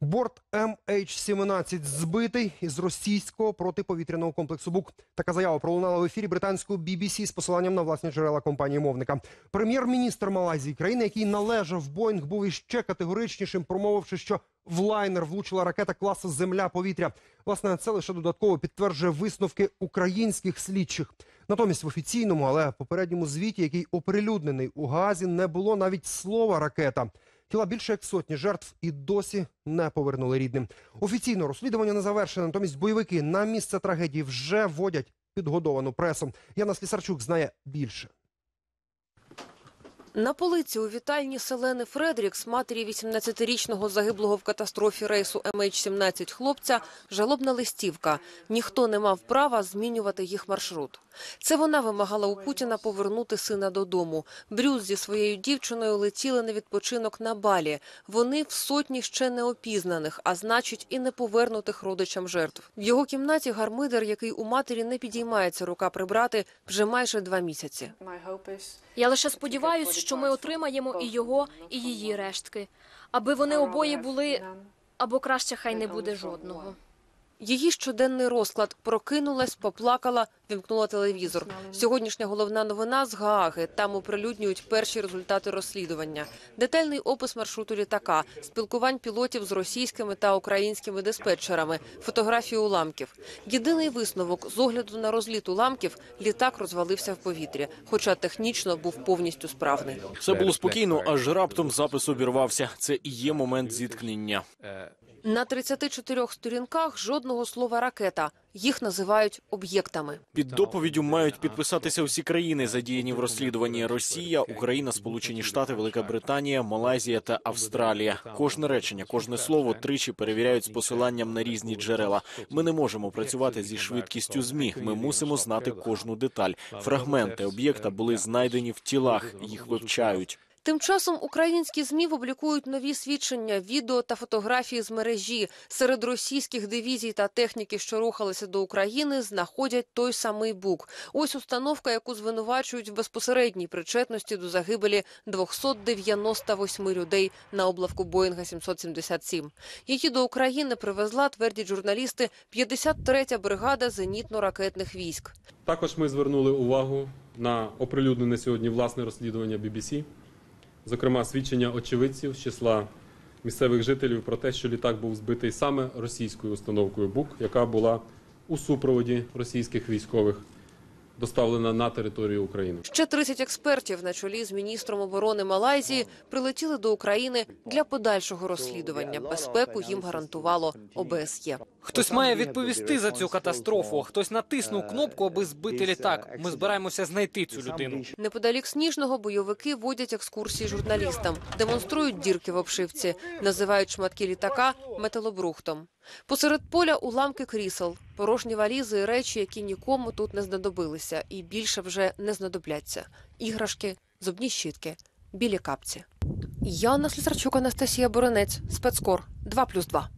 Борт MH17 збитий із російського протиповітряного комплексу БУК. Така заява пролунала в ефірі британського BBC з посиланням на власні джерела компанії мовника. Прем'єр-міністр Малайзії, країни, який належав Боїнг, був іще категоричнішим, промовивши, що в лайнер влучила ракета класу Земля-повітря. Власне, це лише додатково підтверджує висновки українських слідчих. Натомість в офіційному, але попередньому звіті, який оприлюднений у Газі, не було навіть слова ракета. Тіла більше як сотні жертв і досі не повернули рідним. Офіційно розслідування не завершено, натомість бойовики на місце трагедії вже вводять підгодовану пресу. Яна Слісарчук знає більше. На полиці у вітальні Селени Фредрікс, матері 18-річного загиблого в катастрофі рейсу MH17 хлопця, жалобна листівка. Ніхто не мав права змінювати їх маршрут. Це вона вимагала у Путіна повернути сина додому. Брюс зі своєю дівчиною летіли на відпочинок на Балі. Вони в сотні ще не опізнаних, а значить і не повернутих родичам жертв. В його кімнаті гармидер, який у матері не підіймається рука прибрати, вже майже два місяці. Я лише сподіваюся, що ми отримаємо і його, і її рештки, аби вони обоє були, або краще хай не буде жодного. Її щоденний розклад прокинулась, поплакала, вімкнула телевізор. Сьогоднішня головна новина з Гааги. Там оприлюднюють перші результати розслідування. Детальний опис маршруту літака, спілкувань пілотів з російськими та українськими диспетчерами, фотографії уламків. Єдиний висновок з огляду на розліт уламків літак розвалився в повітрі, хоча технічно був повністю справний. Все було спокійно, аж раптом запис обірвався. Це і є момент зіткнення. На 34 сторінках жодного слова ракета. Їх називають об'єктами. Під доповіддю мають підписатися всі країни, задіяні в розслідуванні: Росія, Україна, Сполучені Штати, Велика Британія, Малайзія та Австралія. Кожне речення, кожне слово тричі перевіряють з посиланням на різні джерела. Ми не можемо працювати зі швидкістю змі. Ми мусимо знати кожну деталь. Фрагменти об'єкта були знайдені в тілах. Їх вивчають. Тим часом українські змі публікують нові свідчення, відео та фотографії з мережі. Серед російських дивізій та техніки, що рухалися до України, знаходять той самий бук. Ось установка, яку звинувачують в безпосередній причетності до загибелі 298 людей на облавку Боїнга 777. Її до України привезла, твердять журналісти, 53-я бригада зенітно-ракетних військ. Також ми звернули увагу на оприлюднене сьогодні власне розслідування BBC, зокрема свідчення очевидців з числа місцевих жителів про те, що літак був збитий саме російською установкою БУК, яка була у супроводі російських військових, доставлена на територію України. Ще 30 експертів на чолі з міністром оборони Малайзії прилетіли до України для подальшого розслідування. Безпеку їм гарантувало ОБСЄ. Хтось має відповісти за цю катастрофу. Хтось натиснув кнопку, аби збити літак. Ми збираємося знайти цю людину. Неподалік сніжного бойовики водять екскурсії журналістам, демонструють дірки в обшивці, називають шматки літака металобрухтом. Посеред поля уламки крісел, порожні валізи і речі, які нікому тут не знадобилися, і більше вже не знадобляться. Іграшки, зубні щітки, білі капці. Яна Слісарчук, Анастасія Боронець, спецкор 2+,2.